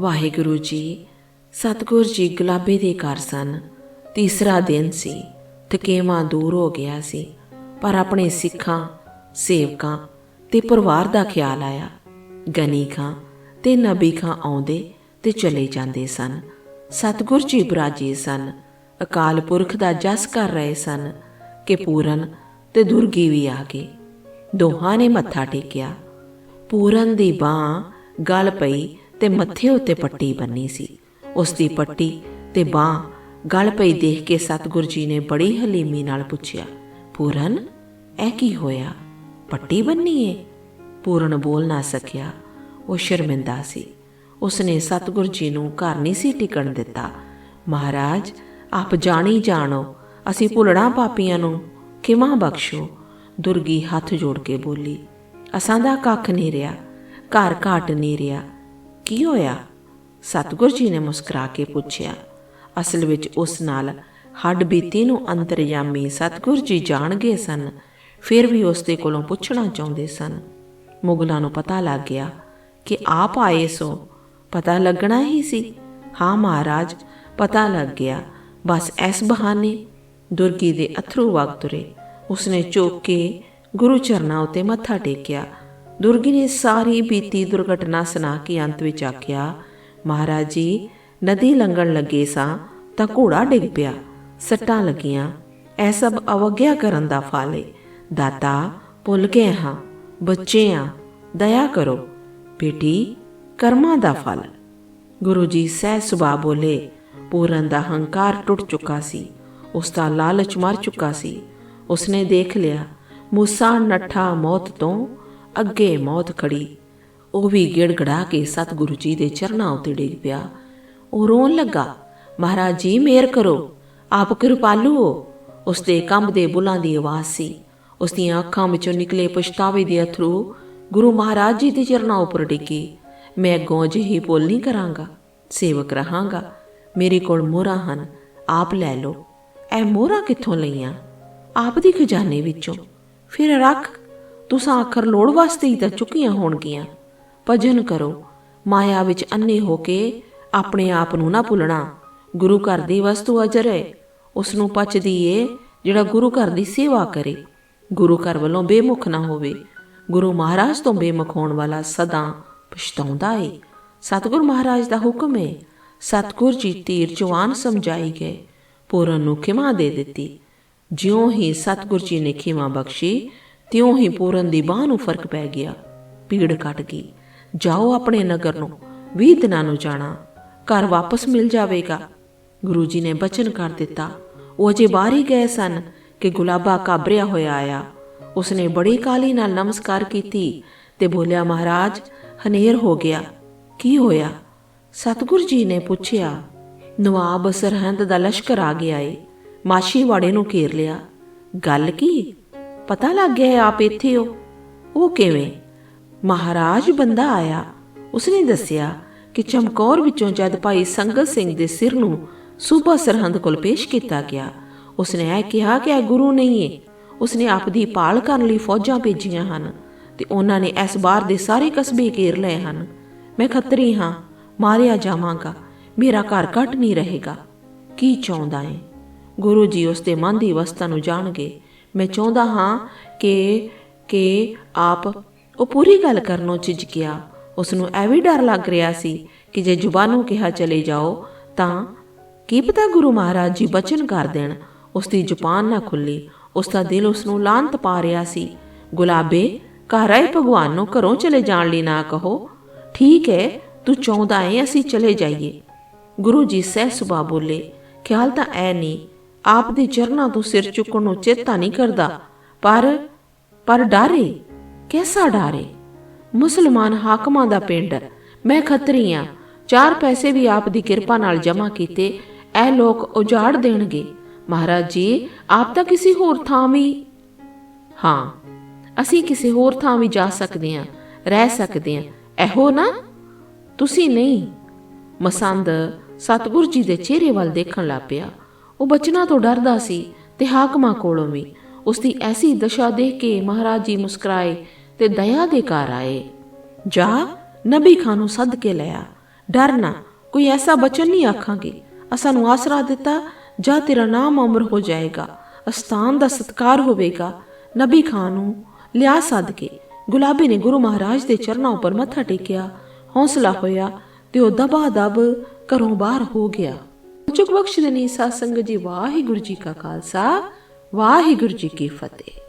ਵਾਹਿਗੁਰੂ ਜੀ, ਸਤਿਗੁਰ ਜੀ ਗੁਲਾਬੇ ਦੇ ਘਰ ਸਨ। ਤੀਸਰਾ ਦਿਨ ਸੀ, ਥਕੇਵਾਂ ਦੂਰ ਹੋ ਗਿਆ ਸੀ, ਪਰ ਆਪਣੇ ਸਿੱਖਾਂ, ਸੇਵਕਾਂ ਤੇ ਪਰਿਵਾਰ ਦਾ ਖਿਆਲ ਆਇਆ। ਗਨੀ ਖਾਂ ਤੇ ਨਬੀ ਖਾਂ ਆਉਂਦੇ ਤੇ ਚਲੇ ਜਾਂਦੇ ਸਨ। ਸਤਿਗੁਰ ਜੀ ਬਰਾਜੀ ਸਨ। ਅਕਾਲ ਪੁਰਖ ਦਾ ਜਸ ਕਰ ਰਹੇ ਸਨ ਕਿ ਪੂਰਨ ਤੇ ਦੁਰਗੀ ਵੀ ਆ ਗਏ। ਦੋਹਾਂ ਨੇ ਮੱਥਾ ਟੇਕਿਆ। ਪੂਰਨ ਦੀ ਬਾਹ ਗਲ ਪਈ ਤੇ ਮੱਥੇ ਉੱਤੇ ਪੱਟੀ ਬੰਨੀ ਸੀ। ਉਸ ਦੀ ਪੱਟੀ ਤੇ ਬਾਹ ਗਲ ਪਈ ਦੇਖ ਕੇ ਸਤਿਗੁਰ ਜੀ ਨੇ ਬੜੀ ਹਲੀਮੀ ਨਾਲ ਪੁੱਛਿਆ, ਪੂਰਨ, ਇਹ ਕੀ ਹੋਇਆ? ਪੱਟੀ ਬੰਨੀ ਏ? ਪੂਰਨ ਬੋਲ ਨਾ ਸਕਿਆ। ਉਹ ਸ਼ਰਮਿੰਦਾ ਸੀ। ਉਸਨੇ ਸਤਿਗੁਰ ਜੀ ਨੂੰ ਘਰ ਨਹੀਂ ਸੀ ਟਿਕਣ ਦਿੱਤਾ। ਮਹਾਰਾਜ, ਆਪ ਜਾਣੀ ਜਾਣੋ, ਅਸੀਂ ਭੁੱਲਣਾ ਪਾਪੀਆਂ ਨੂੰ, ਕਿਵਾਂ ਬਖਸ਼ੋ? ਦੁਰਗੀ ਹੱਥ ਜੋੜ ਕੇ ਬੋਲੀ, ਅਸਾਂ ਦਾ ਕੱਖ ਨਹੀਂ ਰਿਹਾ, ਘਰ ਘਾਟ ਨਹੀਂ ਰਿਹਾ। ਕੀ ਹੋਇਆ? ਸਤਿਗੁਰ ਜੀ ਨੇ ਮੁਸਕਰਾ ਕੇ ਪੁੱਛਿਆ। ਅਸਲ ਵਿੱਚ ਉਸ ਨਾਲ ਹੱਡ ਬੀਤੀ ਨੂੰ ਅੰਤਰਯਾਮੀ ਸਤਿਗੁਰ ਜੀ ਜਾਣ ਗਏ ਸਨ, ਫਿਰ ਵੀ ਉਸ ਦੇ ਕੋਲੋਂ ਪੁੱਛਣਾ ਚਾਹੁੰਦੇ ਸਨ। ਮੁਗਲਾਂ ਨੂੰ ਪਤਾ ਲੱਗ ਗਿਆ ਕਿ ਆਪ ਆਏ ਸੋ, ਪਤਾ ਲੱਗਣਾ ਹੀ ਸੀ। ਹਾਂ ਮਹਾਰਾਜ, ਪਤਾ ਲੱਗ ਗਿਆ, ਬਸ ਇਸ ਬਹਾਨੇ ਦੁਰਗੀ ਦੇ ਅਥਰੂ ਵਗ ਤੁਰੇ। ਉਸਨੇ ਚੁੱਕ ਕੇ ਗੁਰੂ ਚਰਨਾਂ ਉਤੇ ਮੱਥਾ ਟੇਕਿਆ। ਦੁਰਗੀ ਨੇ ਸਾਰੀ ਬੀਤੀ ਦੁਰਘਟਨਾ ਸੁਣਾ ਕੇ ਅੰਤ ਵਿੱਚ ਆਖਿਆ, ਮਹਾਰਾਜ ਜੀ, ਨਦੀ ਲੰਘਣ ਲੱਗੇ ਸਾਂ ਤਾਂ ਘੋੜਾ ਡਿੱਗ ਪਿਆ, ਸੱਟਾਂ ਲੱਗੀਆਂ। ਇਹ ਸਭ ਅਵਗਿਆ ਕਰਨ ਦਾ ਫਲ ਏ। ਦਾਤਾ, ਭੁੱਲ ਗਏ ਹਾਂ, ਬੱਚੇ ਆ, ਦਇਆ ਕਰੋ। ਬੇਟੀ, ਕਰਮਾਂ ਦਾ ਫਲ। ਗੁਰੂ ਜੀ ਸਹਿ ਸੁਭਾ ਬੋਲੇ, ਪੂਰਨ ਦਾ ਹੰਕਾਰ ਟੁੱਟ ਚੁੱਕਾ ਸੀ। ਉਸ ਦਾ ਲਾਲਚ ਮਰ ਚੁੱਕਾ ਸੀ। ਉਸਨੇ ਦੇਖ ਲਿਆ, ਮੂਸਾ ਨੱਠਾ ਮੌਤ ਤੋਂ ਅੱਗੇ ਮੌਤ ਖੜੀ। ਉਹ ਵੀ ਗਿੜਗੜਾ ਕੇ ਸਤਿਗੁਰੂ ਜੀ ਦੇ ਚਰਨਾਂ ਉੱਤੇ ਡਿੱਗ ਪਿਆ। ਉਹ ਰੋਣ ਲੱਗਾ, ਮਹਾਰਾਜ ਜੀ ਮੇਰ ਕਰੋ। ਆਪ ਕਿਰਪਾਲੂ ਹੋ ਉਸ ਦੇ ਕੰਬਦੇ ਬੁੱਲਾਂ ਦੀ ਆਵਾਜ਼ ਸੀ। ਉਸ ਦੀਆਂ ਅੱਖਾਂ ਵਿੱਚੋਂ ਨਿਕਲੇ ਪਛਤਾਵੇ ਦੇ ਅਥਰੂ ਗੁਰੂ ਮਹਾਰਾਜ ਜੀ ਦੇ ਚਰਨਾਂ ਉੱਪਰ ਡਿੱਗੇ। ਮੈਂ ਅੱਗੋਂ ਜਿਹੀ ਬੋਲ ਨਹੀਂ ਕਰਾਂਗਾ। ਸੇਵਕ ਰਹਾਂਗਾ। ਮੇਰੇ ਕੋਲ ਮੋਹਰਾਂ ਹਨ। ਆਪ ਲੈ ਲਓ। ਇਹ ਮੋਹਰਾਂ ਕਿੱਥੋਂ ਲਈਆਂ? ਆਪ ਦੀ ਖਜ਼ਾਨੇ ਵਿੱਚੋਂ। ਫਿਰ ਰੱਖ ਤੁਸਾਂ ਆਖਰ ਲੋੜ ਵਾਸਤੇ ਹੀ ਤਾਂ ਚੁੱਕੀਆਂ ਹੋਣਗੀਆਂ। ਭਜਨ ਕਰੋ, ਮਾਇਆ ਵਿੱਚ ਅੰਨੇ ਹੋ ਕੇ ਆਪਣੇ ਆਪ ਨੂੰ ਨਾ ਭੁੱਲਣਾ। ਗੁਰੂ ਘਰ ਦੀ ਵਸਤੂ ਅਜਰ ਹੈ ਉਸ ਨੂੰ ਪਚਦੀ ਏ ਜਿਹੜਾ ਗੁਰੂ ਘਰ ਦੀ ਸੇਵਾ ਕਰੇ। ਗੁਰੂ ਘਰ ਵੱਲੋਂ ਬੇਮੁਖ ਨਾ ਹੋਵੇ। ਗੁਰੂ ਮਹਾਰਾਜ ਤੋਂ ਬੇਮੁਖ ਹੋਣ ਵਾਲਾ ਸਦਾ ਪਛਤਾਉਂਦਾ ਏ। ਸਤਿਗੁਰ ਮਹਾਰਾਜ ਦਾ ਹੁਕਮ ਏ, ਸਤਿਗੁਰ ਜੀ ਤੀਰ ਜਵਾਨ ਸਮਝਾਈ ਗਏ, ਪੂਰਨ ਨੂੰ ਖਿਮਾ ਦੇ ਦਿੱਤੀ। ਜਿਉਂ ਹੀ ਸਤਿਗੁਰ ਜੀ ਨੇ ਖਿਮਾ ਬਖਸ਼ੀ ਤਿਉਂ ਹੀ ਪੂਰਨ ਦੀ ਬਾਹ ਨੂੰ ਫ਼ਰਕ ਪੈ ਗਿਆ। ਪੀੜ ਕੱਟ ਗਈ। ਜਾਓ ਆਪਣੇ ਨਗਰ ਨੂੰ 20 ਦਿਨਾਂ ਨੂੰ ਜਾਣਾ। ਘਰ ਵਾਪਸ ਮਿਲ ਜਾਵੇਗਾ। ਗੁਰੂ ਜੀ ਨੇ ਬਚਨ ਕਰ ਦਿੱਤਾ। ਉਹ ਅਜੇ ਬਾਹਰ ਹੀ ਗਏ ਸਨ ਕਿ ਗੁਲਾਬਾ ਕਾਬਰਿਆ ਹੋਇਆ ਆਇਆ। ਉਸਨੇ ਬੜੀ ਕਾਲੀ ਨਾਲ ਨਮਸਕਾਰ ਕੀਤੀ ਤੇ ਬੋਲਿਆ, ਮਹਾਰਾਜ, ਹਨੇਰ ਹੋ ਗਿਆ। ਕੀ ਹੋਇਆ? ਸਤਿਗੁਰ ਜੀ ਨੇ ਪੁੱਛਿਆ, ਨਵਾਬ ਸਰਹੰਦ ਦਾ ਲਸ਼ਕਰ ਆ ਗਿਆ ਏ। ਮਾਸ਼ੀਵਾੜੇ ਨੂੰ ਘੇਰ ਲਿਆ। ਗੱਲ ਕੀ? ਪਤਾ ਲੱਗ ਗਿਆ ਆਪ ਇੱਥੇ ਹੋ। ਉਹ ਕਿਵੇਂ? ਮਹਾਰਾਜ ਬੰਦਾ ਆਇਆ। ਉਸਨੇ ਦੱਸਿਆ ਕਿ ਚਮਕੌਰ ਵਿੱਚੋਂ ਜਦ ਭਾਈ ਸੰਗਤ ਸਿੰਘ ਦੇ ਸਿਰ ਨੂੰ ਸੂਬਾ ਸਰਹੰਦ ਕੋਲ ਪੇਸ਼ ਕੀਤਾ ਗਿਆ, ਉਸਨੇ ਇਹ ਕਿਹਾ ਕਿ ਇਹ ਗੁਰੂ ਨਹੀਂ ਹੈ। ਉਸਨੇ ਆਪ ਦੀ ਭਾਲ ਕਰਨ ਲਈ ਫੌਜਾਂ ਭੇਜੀਆਂ ਹਨ ਤੇ ਉਹਨਾਂ ਨੇ ਇਸ ਬਾਰ ਦੇ ਸਾਰੇ ਕਸਬੇ ਘੇਰ ਲਏ ਹਨ। ਮੈਂ ਖੱਤਰੀ ਹਾਂ, ਮਾਰਿਆ ਜਾਵਾਂਗਾ, ਮੇਰਾ ਘਰ ਘਟ ਨਹੀਂ ਰਹੇਗਾ। ਕੀ ਚਾਹੁੰਦਾ ਹੈ ਗੁਰੂ ਜੀ ਉਸ ਦੇ ਮਨ ਦੀ ਅਵਸਥਾ ਨੂੰ ਜਾਣਗੇ। ਮੈਂ ਚਾਹੁੰਦਾ ਹਾਂ ਕਿ ਕਿ ਆਪ ਉਹ ਪੂਰੀ ਗੱਲ ਕਰਨੋਂ ਝਿਜਕਿਆ। ਉਸ ਨੂੰ ਐ ਵੀ ਡਰ ਲੱਗ ਰਿਹਾ ਸੀ ਕਿ ਜੇ ਜ਼ੁਬਾਨੋਂ ਕਿਹਾ ਚਲੇ ਜਾਓ, ਤਾਂ ਕੀ ਪਤਾ ਗੁਰੂ ਮਹਾਰਾਜ ਜੀ ਬਚਨ ਕਰ ਦੇਣ। ਉਸ ਦੀ ਜ਼ੁਬਾਨ ਨਾ ਖੁੱਲੀ। ਉਸ ਦਾ ਦਿਲ ਉਸ ਨੂੰ ਲਾਂਤ ਪਾ ਰਿਹਾ ਸੀ। ਗੁਲਾਬੇ, ਘਰ ਆਏ ਭਗਵਾਨ ਨੂੰ ਘਰੋਂ ਚਲੇ ਜਾਣ ਲਈ ਨਾ ਕਹੋ। ਠੀਕ ਹੈ, ਤੂੰ ਚਾਹੁੰਦਾ ਹੈ ਅਸੀਂ ਚਲੇ ਜਾਈਏ। ਗੁਰੂ ਜੀ ਸਹਿ ਸੁਭਾ ਬੋਲੇ। ਖਿਆਲ ਤਾਂ ਐ ਨਹੀਂ ਆਪ ਦੇ ਚਰਨਾਂ ਤੋਂ ਸਿਰ ਚੁੱਕਣ ਨੂੰ ਚੇਤਾ ਨਹੀਂ ਕਰਦਾ। ਪਰ ਪਰ ਡਾਰੇ? ਕਿਹਦਾ ਡਾਰੇ? ਮੁਸਲਮਾਨ ਹਾਕਮਾਂ ਦਾ ਪਿੰਡ। ਮੈਂ ਖੱਤਰੀ ਆ। ਚਾਰ ਪੈਸੇ ਵੀ ਆਪ ਦੀ ਕਿਰਪਾ ਨਾਲ ਜਮ੍ਹਾਂ ਕੀਤੇ। ਇਹ ਲੋਕ ਉਜਾੜ ਦੇਣਗੇ। ਮਹਾਰਾਜ ਜੀ, ਆਪ ਤਾਂ ਕਿਸੇ ਹੋਰ ਥਾਂ ਵੀ? ਹਾਂ, ਅਸੀਂ ਕਿਸੇ ਹੋਰ ਥਾਂ ਵੀ ਜਾ ਸਕਦੇ ਹਾਂ ਰਹਿ ਸਕਦੇ ਹਾਂ ਇਹੋ ਨਾ? ਤੁਸੀਂ ਨਹੀਂ। ਮਸੰਦ ਸਤਿਗੁਰ ਜੀ ਦੇ ਚਿਹਰੇ ਵੱਲ ਦੇਖਣ ਲੱਗ ਪਿਆ। ਉਹ ਬਚਨਾ ਤੋਂ ਡਰਦਾ ਸੀ ਤੇ ਹਾਕਮਾਂ ਕੋਲੋਂ ਵੀ। ਉਸ ਦੀ ਐਸੀ ਦਸ਼ਾ ਦੇਖ ਕੇ ਮਹਾਰਾਜ ਜੀ ਮੁਸਕਰਾਏ ਤੇ ਦਇਆ ਦੇ ਘਰ ਆਏ। ਜਾ, ਨਬੀ ਖਾਨ ਨੂੰ ਸੱਦ ਕੇ ਲਿਆ ਡਰਨਾ ਕੋਈ ਐਸਾ ਬਚਨ ਨਹੀਂ ਆਖਾਂਗੇ। ਅਸਾਂ ਨੂੰ ਆਸਰਾ ਦਿੱਤਾ, ਜਾਂ ਤੇਰਾ ਨਾਮ ਅਮਰ ਹੋ ਜਾਏਗਾ। ਅਸਥਾਨ ਦਾ ਸਤਕਾਰ ਹੋਵੇਗਾ। ਨਬੀ ਖਾਨ ਨੂੰ ਲਿਆ ਸੱਦ ਕੇ। ਗੁਲਾਬੀ ਨੇ ਗੁਰੂ ਮਹਾਰਾਜ ਦੇ ਚਰਨਾਂ ਉੱਪਰ ਮੱਥਾ ਟੇਕਿਆ। ਹੌਸਲਾ ਹੋਇਆ ਤੇ ਉਹ ਦਬਾ ਦਬ ਘਰੋਂ ਬਾਹਰ ਹੋ ਗਿਆ। ਚੁਕ ਬਖਸ਼ ਦੇ ਸਾਧ ਸੰਗਤ ਜੀ ਵਾਹਿਗੁਰੂ ਜੀ ਕਾ ਖਾਲਸਾ ਵਾਹਿਗੁਰੂ ਜੀ ਕੀ ਫਤਿਹ।